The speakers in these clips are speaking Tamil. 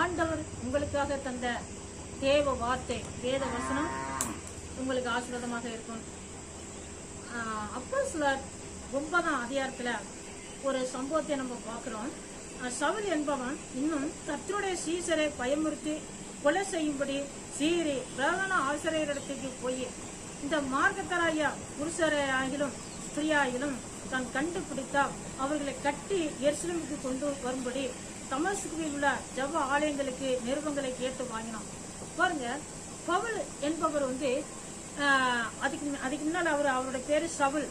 ஆண்டவர் உங்களுக்காக தந்த தேவ வார்த்தை வேத வசனம் உங்களுக்கு ஆசீர்வாதமாக இருக்கும். அப்போ சிலர் ஒன்பதாம் அதிகாரத்தில் ஒரு சம்பவத்தை நம்ம பார்க்குறோம். அஹ் சவுல் என்பவன் இன்னும் கர்த்தருடைய சீசரை பயமுறுத்தி கொலை செய்யும்படி சீறி பிரதான ஆசிரியரிடத்துக்கு போய் இந்த மார்க்கத்தராய புருஷராயிலும் ஸ்திரீயாயிலும் தான் கண்டுபிடித்தால் அவர்களை கட்டி எருசலேமுக்கு கொண்டு வரும்படி தமஸ்குவில் உள்ள ஜப ஆலயங்களுக்கு நிருபங்களை கேட்டு வாங்கினான் பாருங்க பவுல் என்பவர் வந்து ஆஹ், அதுக்கு அதுக்கு முன்னால் அவர் அவருடைய பேரு சவுல்.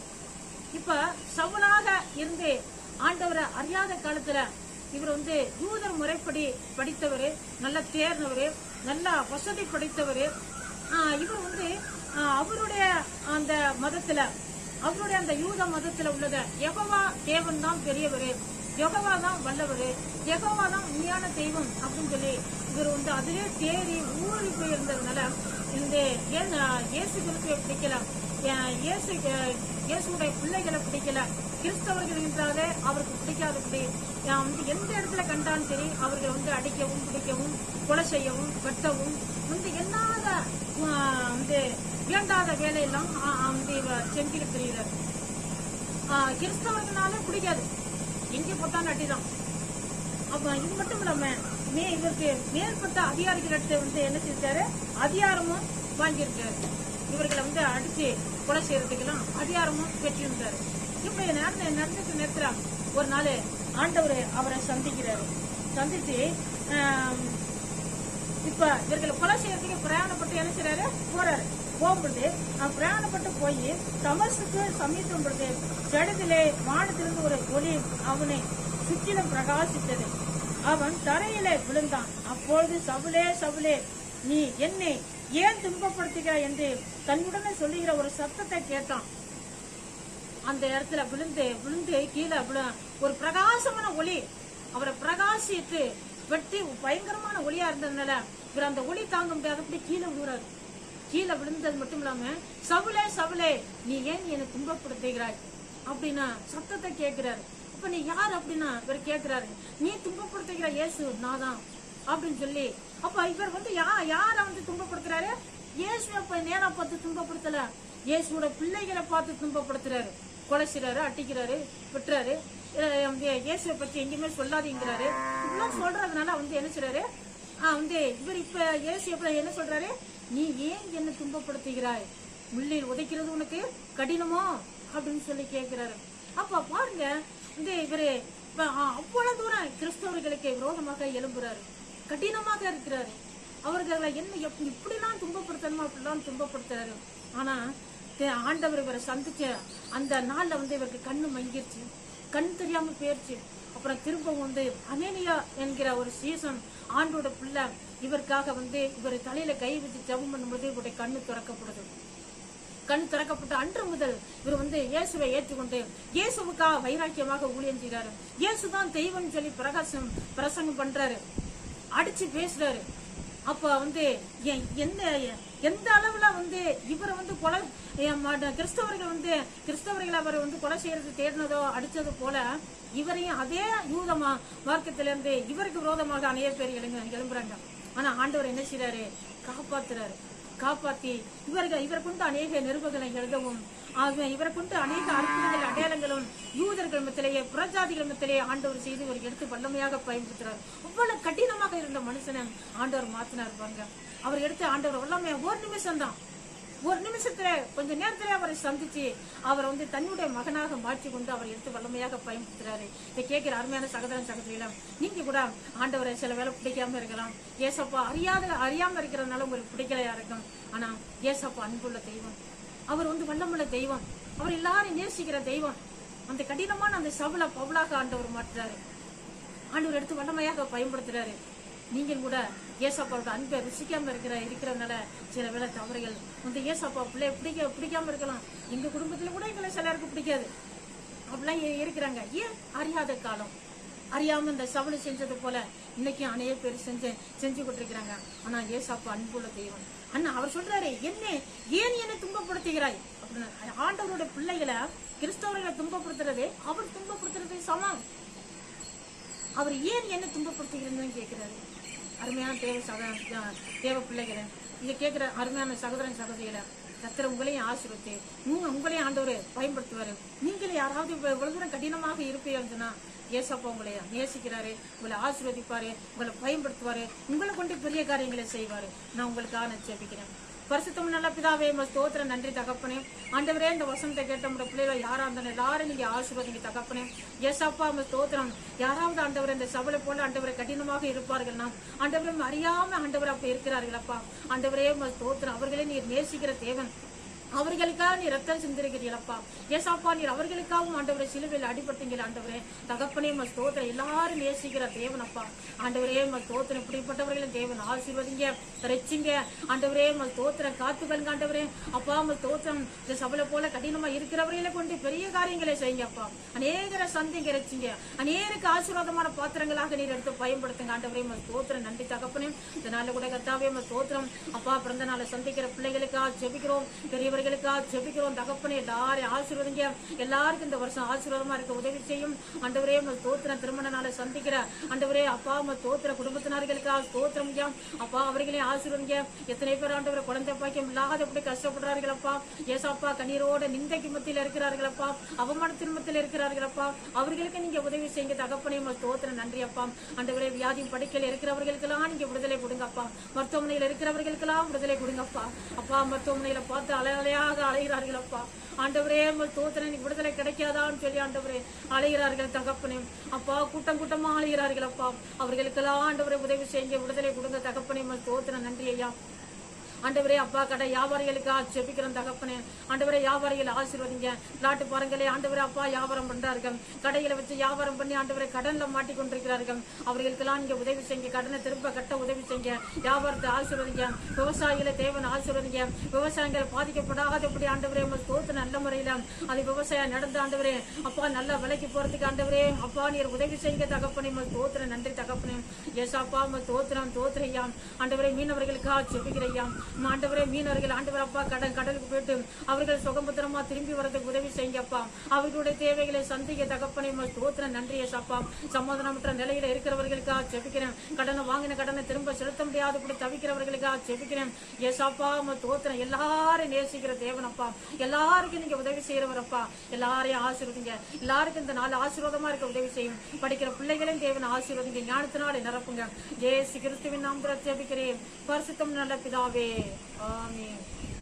இப்ப சவுலாக இருந்து ஆண்டவரை அறியாத காலத்துல இவர் வந்து யூதர் முறைப்படி படித்தவர் நல்ல தேர்ந்தவர் நல்ல வசதி படைத்தவர். இவர் வந்து ஆஹ், அவருடைய அந்த மதத்துல அவருடைய அந்த யூத மதத்துல உள்ளத யெகோவா தேவன் தான் பெரியவர். யெகோவா தான் வல்லவர் யெகோவா தான் உண்மையான தெய்வம் அப்படின்னு சொல்லி இவர் வந்து அதிலே தேறி ஊறி போயிருந்ததுனால இந்த இயேசு கிறிஸ்துவை பிடிக்கல ஏன் இயேசு இயேசுடைய பிள்ளைகளை பிடிக்கல கிறிஸ்தவர்கள் என்றாலே அவருக்கு பிடிக்காதபடி ஏன் வந்து எந்த இடத்துல கண்டாலும் சரி அவர்களை வந்து அடிக்கவும் பிடிக்கவும் கொலை செய்யவும் வெட்டவும் வந்து என்னாத ஆஹ், வந்து வேண்டாத வேலையெல்லாம் ஆஹ், வந்து இவர் செஞ்சுக்கிட்டு கிறிஸ்தவர்களால கிறிஸ்தவர்களாலே பிடிக்காது. எங்கே பார்த்தாலும் அடிதான் அப்ப இது மட்டும் இல்லாம மே இவருக்கு மேற்பட்ட அதிகாரிகளிடத்தை வந்து என்ன செஞ்சாரு அதிகாரமும் வாங்கியிருக்காரு. இவர்களை வந்து அடிச்சு கொலை செய்யறதுக்கெல்லாம் அதிகாரமும் பெற்றிருந்தாரு. இப்படி நடந்த நடந்துட்டு நேரத்தில் ஒரு நாள் ஆண்டவர் அவரை சந்திக்கிறாரு. சந்திச்சு இப்போ இப்ப இவர்களை கொலை செய்யறதுக்கு பிரயாணப்பட்டு என்ன செய்றாரு? போறாரு. போகும்பொழுது அவன் பிரயாணப்பட்டு போய் தமசுக்கு சமீபம் பொழுது ஜடத்திலே வானத்திலிருந்து ஒரு ஒளி அவனை சுற்றிலும் பிரகாசித்தது. அவன் தரையிலே விழுந்தான். அப்பொழுது சவுலே சவுலே நீ என்னை ஏன் துன்பப்படுத்துகிறாய் என்று தன்னுடனே சொல்லுகிற ஒரு சத்தத்தை கேட்டான். அந்த இடத்துல விழுந்து விழுந்து கீழே விழு ஒரு பிரகாசமான ஒளி. அவரை பிரகாசித்து வெட்டி பயங்கரமான ஒளியா இருந்ததுனால இவர் அந்த ஒளி தாங்க அப்படி கீழே விழுறாரு. கீழே விழுந்தது மட்டும் இல்லாம சவுலே சவுலே நீ ஏன் என்னை துன்பப்படுத்துகிறாய்? அப்படின்னா சத்தத்தை கேட்கிறாரு. அப்ப நீ யார் அப்படின்னா இவர் கேட்கிறாரு. நீ துன்பப்படுத்துகிற இயேசு நான் தான் அப்படின்னு சொல்லி அப்ப இவர் வந்து யா யார வந்து துன்பப்படுத்துறாரு? இயேசுவை போய் நேரா பார்த்து துன்பப்படுத்தல. இயேசுவோட பிள்ளைகளை பார்த்து துன்பப்படுத்துறாரு. கொலை செய்றாரு அட்டிக்கிறாரு விட்டுறாரு. இயேசுவை பத்தி எங்கேயுமே சொல்லாதீங்கிறாரு. இப்படிலாம் சொல்றதுனால வந்து என்ன செய்றாரு? வந்து இவர் இப்ப இயேசு எப்ப என்ன சொல்றாரு? நீ ஏன் என்ன துன்பப்படுத்துகிறாய்? முள்ளில் உதைக்கிறது உனக்கு கடினமோ? அப்படின்னு சொல்லி கேட்கிறாரு அப்ப பாருங்க இந்த இவரு அவ்வளவு தூரம் கிறிஸ்தவர்களுக்கு விரோதமாக எழும்புறாரு. கடினமாக இருக்கிறாரு. அவர்களை என்ன இப்படிலாம் துன்பப்படுத்தணுமா அப்படிலாம் துன்பப்படுத்துறாரு. ஆனா ஆண்டவர் இவரை சந்திச்ச அந்த நாள்ல வந்து இவருக்கு கண்ணு மங்கிருச்சு. கண் தெரியாம போயிடுச்சு அப்புறம் திரும்ப வந்து அனேனியா என்கிற ஒரு சீசன் ஆண்டோட பிள்ளை இவருக்காக வந்து இவர் தலையில கை வச்சு ஜபம் பண்ணும்போது இவருடைய கண்ணு திறக்கப்படுது கண் திறக்கப்பட்ட அன்று முதல் இவர் வந்து இயேசுவை ஏற்றுக்கொண்டு இயேசுவுக்காக வைராக்கியமாக ஊழியம் செய்றாரு. இயேசுதான் தெய்வம் சொல்லி பிரகாசம் பிரசங்கம் பண்றாரு. அடிச்சு பேசுறாரு. அப்ப வந்து எ- எந்த எந்த அளவுல வந்து இவரை வந்து கொலை கிறிஸ்தவர்கள் வந்து கிறிஸ்தவர்கள் அவர் வந்து கொலை செய்யறது தேடினதோ அடித்தது போல இவரையும் அதே யூதமா மார்க்கத்திலேருந்து இவருக்கு விரோதமாக அநேக பேர் எழுங்க எழும்புறாங்க. ஆனா ஆண்டவர் என்ன செய்கிறாரு காப்பாத்துறாரு. காப்பாத்தி இவர்கள் இவரை கொண்டு அநேக நிருபங்களை எழுதவும் ஆக இவரை கொண்டு அநேக அற்புதங்கள் அடையாளங்களும் யூதர்கள் மத்திலேயே புறஜாதி மத்திலேயே ஆண்டவர் செய்து ஒரு எடுத்து வல்லமையாக பயன்படுத்துறார். அவ்வளவு கடினமாக இருந்த மனுஷனை ஆண்டவர் மாத்தினார் பாருங்க. அவர் எடுத்து ஆண்டவர் வல்லமையா ஒரு நிமிஷம் தான். ஒரு நிமிஷத்துல கொஞ்ச நேரத்துல அவரை சந்திச்சு அவரை வந்து தன்னுடைய மகனாக மாற்றி கொண்டு அவர் எடுத்து வல்லமையாக பயன்படுத்துறாரு. இதை கேட்கிற அருமையான சகோதரன் சகோதரிகளும் நீங்க கூட ஆண்டவரை சில வேளை பிடிக்காம இருக்கலாம். ஏசப்பா அறியாத அறியாம இருக்கிறதுனால உங்களுக்கு பிடிக்கலையா இருக்கும். ஆனா ஏசப்பா அன்புள்ள தெய்வம். அவர் வந்து வல்லமுள்ள தெய்வம். அவர் எல்லாரும் நேசிக்கிற தெய்வம். அந்த கடினமான அந்த சபல பவுலாக ஆண்டவர் மாற்றுறாரு. ஆண்டவர் எடுத்து வல்லமையாக பயன்படுத்துறாரு. நீங்கள் கூட ஏசாப்பாவோட அன்பை ருசிக்காம இருக்கிற இருக்கிறதுனால சில வேலை தவறுகள். வந்து ஏசாப்பா பிள்ளைய பிடிக்க பிடிக்காம இருக்கலாம். எங்க குடும்பத்துல கூட எங்களை சிலருக்கு பிடிக்காது. அப்படிலாம் இருக்கிறாங்க. ஏன் அறியாத காலம்? அறியாம இந்த சவலை செஞ்சது போல இன்னைக்கும் அநேக பேர் செஞ்சு செஞ்சு கொண்டிருக்கிறாங்க ஆனா ஏசாப்பு அன்புள்ள தெய்வம் அண்ணா அவர் சொல்றாரு என்ன ஏன் என்னை துன்பப்படுத்துகிறாய்? அப்படின்னு. ஆண்டவரோட பிள்ளைகளை கிறிஸ்தவர்களை துன்பப்படுத்துறது அவர் துன்பப்படுத்துறது சமம். அவர் ஏன் என்ன துன்பப்படுத்துகிறீங்கன்னு கேட்கிறாரு. அருமையான தேவ சக தேவ பிள்ளைகளை இங்க கேட்கிற அருமையான சகோதரன் சகோதரிகளை கத்திர உங்களையும் ஆசிரியத்து நீங்க உங்களையும் ஆண்டவர் பயன்படுத்துவாரு. நீங்களே யாராவது இவ்வளவு தூரம் கடினமாக இருப்பீங்கன்னா ஏசப்பா உங்களை நேசிக்கிறாரு உங்களை ஆசீர்வதிப்பாரு உங்களை பயன்படுத்துவாரு உங்களை கொண்டு பெரிய காரியங்களை செய்வாரு. நான் உங்களுக்காக நான் ஜெபிக்கிறேன். பரிசுத்தம் நல்ல பிதாவே உங்க ஸ்தோத்திர நன்றி தகப்பனே. ஆண்டவரே இந்த வசனத்தை கேட்ட உங்க பிள்ளைகள் யாரா இருந்தாலும் எல்லாரும் நீங்க ஆசீர்வதிங்க தகப்பனே. ஏசப்பா உங்க ஸ்தோத்திரம். யாராவது ஆண்டவர் இந்த சபலை போல ஆண்டவரை கடினமாக இருப்பார்கள்னா ஆண்டவரும் அறியாமல் ஆண்டவர் அப்ப இருக்கிறார்களப்பா ஆண்டவரே உங்கள் ஸ்தோத்திரம். அவர்களே நீர் நேசிக்கிற தேவன். அவர்களுக்காக நீ ரத்தம் சிந்திருக்கிறீங்களப்பா ஏசாப்பா நீர் அவர்களுக்காகவும் ஆண்டவரை சிலுவையில் அடிபட்டீங்க ஆண்டவரே. தகப்பனே ம ஸ்தோத்திரம் எல்லாரும் நேசிக்கிற தேவனப்பா ஆண்டவரே ம ஸ்தோத்திரம் இப்படிப்பட்டவர்களும் தேவன். ஆசீர்வதிங்க ரச்சிங்க ஆண்டவரே ம ஸ்தோத்திரம் காத்துக்கங்க ஆண்டவரே. அப்பா ம ஸ்தோத்திரம் இந்த சபலை போல கடினமா இருக்கிறவர்களை கொண்டு பெரிய காரியங்களை செய்யுங்கப்பா அநேகரை சந்திங்க ரச்சிங்க அநேருக்கு ஆசீர்வாதமான பாத்திரங்களாக நீர் எடுத்து பயன்படுத்துங்க ஆண்டவரே. ம ஸ்தோத்திரம். நன்றி தகப்பனே. இந்த கூட கத்தாவே ம ஸ்தோத்திரம். அப்பா பிறந்த நாளை சந்திக்கிற பிள்ளைகளுக்காக ஜெபிக்கிறோம். பிள்ளைகளுக்காக ஜெபிக்கிறோம் தகப்பனே எல்லாரையும் ஆசீர்வதிங்க. எல்லாருக்கும் இந்த வருஷம் ஆசீர்வாதமா இருக்க உதவி செய்யும். ஆண்டவரே உங்கள் ஸ்தோத்திரம். திருமண நாளை சந்திக்கிற ஆண்டவரே அப்பா உங்கள் தோத்திர குடும்பத்தினர்களுக்காக தோத்திரம் அப்பா அவர்களையும் ஆசீர்வதிங்க. எத்தனை பேர் ஆண்டவரை குழந்தை பாக்கியம் கஷ்டப்படுறார்கள் அப்பா. ஏசாப்பா கண்ணீரோட நிந்தைக்கு மத்தியில் அவமான அவமானத்தின் மத்தியில் இருக்கிறார்களப்பா அவர்களுக்கு நீங்க உதவி செய்யுங்க தகப்பனே உங்கள் ஸ்தோத்திரம். நன்றி அப்பா. ஆண்டவரே வியாதி படுக்கையில் இருக்கிறவர்களுக்கெல்லாம் நீங்க விடுதலை கொடுங்கப்பா. மருத்துவமனையில் இருக்கிறவர்களுக்கெல்லாம் விடுதலை கொடுங்கப்பா. அப்பா மருத்துவமனையில பார்த்து அலையலையாக அலைகிறார்களப்பா. ஆண்டவரே உங்கள் எனக்கு விடுதலை கிடைக்காதான்னு சொல்லி ஆண்டவரே அலைகிறார்கள் தகப்பனே. அப்பா கூட்டம் கூட்டமாக அலைகிறார்கள் அப்பா அவர்களுக்கெல்லாம் ஆண்டவரை உதவி செய்ய விடுதலை கொடுங்க தகப்பனே. உங்கள் தோத்திரம் நன்றி ஐயா. ஆண்டவரே அப்பா கடை வியாபாரிகளுக்காக செபிக்கிறோம் தகப்பனே. ஆண்டவரே வியாபாரிகள் ஆசீர்வதிங்க. நாட்டு பாருங்களே ஆண்டவரே அப்பா வியாபாரம் பண்றார்கள். கடையில வச்சு வியாபாரம் பண்ணி ஆண்டவரை கடன்ல மாட்டி கொண்டிருக்கிறார்கள். அவர்களுக்கெல்லாம் நீங்க உதவி செய்யுங்க. கடனை திரும்ப கட்ட உதவி செய்யுங்க. வியாபாரத்தை ஆசீர்வதிங்க. விவசாயிகளை தேவன் ஆசீர்வதிங்க. விவசாயிகள் பாதிக்கப்படாதபடி ஆண்டவரே உங்க தோத்து நல்ல முறையில. அது விவசாயம் நடந்த ஆண்டவரே அப்பா நல்ல விலைக்கு போறதுக்கு ஆண்டவரே அப்பா நீர் உதவி செய்யுங்க தகப்பனே. உங்க தோத்திரம் நன்றி தகப்பனே. ஏசாப்பா உங்க தோத்திரம் தோத்துறையாம் ஆண்டவரே மீனவர்களுக்காக செபிக்கிறையாம் ஆண்டவரே மீனவர்கள் ஆண்டவர் அப்பா கடன் கடலுக்கு போயிட்டு அவர்கள் சுகபத்திரமா திரும்பி வரதுக்கு உதவி செய்யப்பா அவர்களுடைய தேவைகளை சந்திக்க தகப்பனை தோத்திர நன்றியை சாப்பா. சமாதானமற்ற நிலையில இருக்கிறவர்களுக்காக ஜெபிக்கிறேன் கடனை வாங்கின கடனை திரும்ப செலுத்த முடியாது கூட தவிக்கிறவர்களுக்காக ஜெபிக்கிறேன் ஏசாப்பா உங்க தோத்திரம் எல்லாரும் நேசிக்கிற தேவனப்பா. எல்லாருக்கும் நீங்க உதவி செய்யறவரப்பா எல்லாரையும் ஆசீர்வதிங்க. எல்லாருக்கும் இந்த நாள் ஆசீர்வாதமா இருக்க உதவி செய்யும். படிக்கிற பிள்ளைகளையும் தேவன் ஆசீர்வதிங்க. ஞானத்தினாலே நிரப்புங்க. ஏசு கிறிஸ்துவின் நாம் ஜெபிக்கிறேன் பரிசுத்தம் நல்ல பிதாவே. Amen.